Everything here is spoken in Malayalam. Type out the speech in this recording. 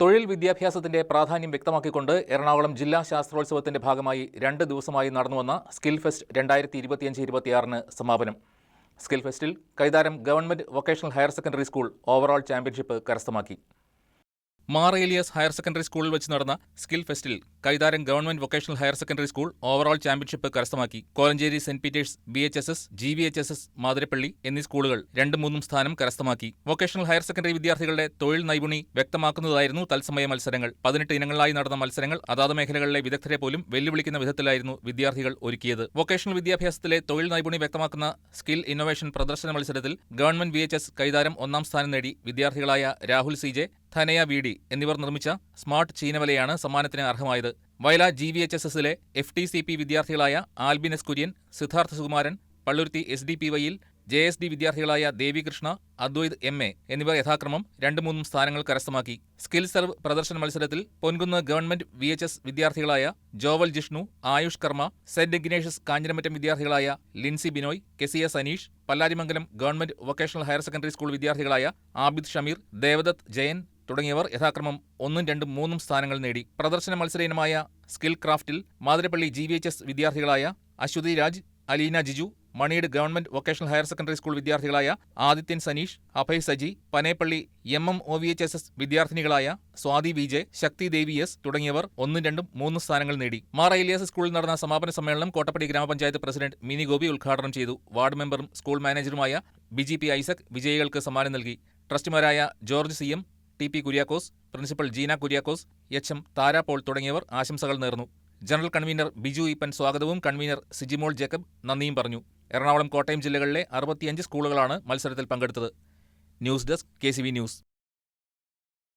തൊഴിൽ വിദ്യാഭ്യാസത്തിന്റെ പ്രാധാന്യം വ്യക്തമാക്കിക്കൊണ്ട് എറണാകുളം ജില്ലാ ശാസ്ത്രോത്സവത്തിന്റെ ഭാഗമായി രണ്ട് ദിവസമായി നടന്നുവന്ന സ്കിൽ ഫെസ്റ്റ് രണ്ടായിരത്തി ഇരുപത്തിയഞ്ച് ഇരുപത്തിയാറിന് സമാപനം. Skill ഫെസ്റ്റിൽ Kaitharam government vocational higher secondary school overall championship കരസ്ഥമാക്കി. മാർ ഏലിയസ് ഹയർ സെക്കൻഡറി സ്കൂളിൽ വെച്ച് നടന്ന skill ഫെസ്റ്റിൽ Kaitharam government vocational higher secondary school overall championship കരസ്ഥമാക്കി. Kolenchery saint Peter's B H S S G V H S S Mathirappally എന്നീ സ്കൂളുകൾ രണ്ടും മൂന്നും സ്ഥാനം കരസ്ഥമാക്കി. വൊക്കേഷണൽ ഹയർ സെക്കൻഡറി വിദ്യാർത്ഥികളുടെ തൊഴിൽ നൈപുണി വ്യക്തമാക്കുന്നതായിരുന്നു തത്സമയ മത്സരങ്ങൾ. പതിനെട്ട് ഇനങ്ങളിലായി നടന്ന മത്സരങ്ങൾ അതാത് മേഖലകളിലെ വിദഗ്ധരെ പോലും വെല്ലുവിളിക്കുന്ന വിധത്തിലായിരുന്നു വിദ്യാർത്ഥികൾ ഒരുക്കിയത്. വൊക്കേഷണൽ വിദ്യാഭ്യാസത്തിലെ തൊഴിൽ നൈപുണി വ്യക്തമാക്കുന്ന സ്കിൽ ഇന്നൊവേഷൻ പ്രദർശന മത്സരത്തിൽ government V H S Kaitharam ഒന്നാം സ്ഥാനം നേടി വിദ്യാർത്ഥികളായ Rahul C J Dhanaya V D എന്നിവർ നിർമ്മിച്ച സ്മാർട്ട് ചീനവലയാണ് സമ്മാനത്തിന് അർഹമായത്. Vayala G V H S എസിലെ F T C P വിദ്യാർത്ഥികളായ Albin S Kurian Siddhartha Sukumaran Palluruthy S D P വൈയിൽ J S D വിദ്യാർത്ഥികളായ ദേവികൃഷ്ണ അദ്വൈത് എം എ എന്നിവർ യഥാക്രമം രണ്ട് മൂന്നും സ്ഥാനങ്ങൾ കരസ്ഥമാക്കി. സ്കിൽ സെർവ് പ്രദർശന മത്സരത്തിൽ Ponkunnu government V H S വിദ്യാർത്ഥികളായ Jovel Jishnu Ayush Karma saint Ignatius Kanjiramattom വിദ്യാർത്ഥികളായ Lincy Binoy Kezia Saneesh Pallarimangalam government vocational higher secondary school വിദ്യാർത്ഥികളായ Abid Shameer Devadath Jayan തുടങ്ങിയവർ യഥാക്രമം ഒന്നും രണ്ടും മൂന്നും സ്ഥാനങ്ങൾ നേടി. പ്രദർശന മത്സര ഇനമായ skill ക്രാഫ്റ്റിൽ Mathirappally G V H S വിദ്യാർത്ഥികളായ Aswathy Raj Aleena Jiju മണിയുടെ government vocational higher secondary school വിദ്യാർത്ഥികളായ Adithyan Saneesh Abhay Saji Paneppally M M O V H S S വിദ്യാർത്ഥിനികളായ Swathi Vijay ശക്തി ദേവി എസ് തുടങ്ങിയവർ ഒന്നും രണ്ടും മൂന്നും സ്ഥാനങ്ങൾ നേടി. മാർ ഐലിയാസ് സ്കൂളിൽ നടന്ന സമാപന സമ്മേളനം കോട്ടപ്പടി ഗ്രാമപഞ്ചായത്ത് പ്രസിഡന്റ് മിനി ഗോപി ഉദ്ഘാടനം ചെയ്തു. വാർഡ് മെമ്പറും സ്കൂൾ മാനേജറുമായ ബിജി പി ഐസക് വിജയികൾക്ക് സമ്മാനം നൽകി. ട്രസ്റ്റിമാരായ George C M T P Kuriakose principal Jeena Kuriakose H M Thara Paul തുടങ്ങിയവർ ആശംസകൾ നേർന്നു. ജനറൽ കൺവീനർ ബിജു ഈപ്പൻ സ്വാഗതവും കൺവീനർ സിജിമോൾ ജേക്കബ് നന്ദിയും പറഞ്ഞു. എറണാകുളം കോട്ടയം ജില്ലകളിലെ അറുപത്തിയഞ്ച് സ്കൂളുകളാണ് മത്സരത്തിൽ പങ്കെടുത്തത്. News desk K news.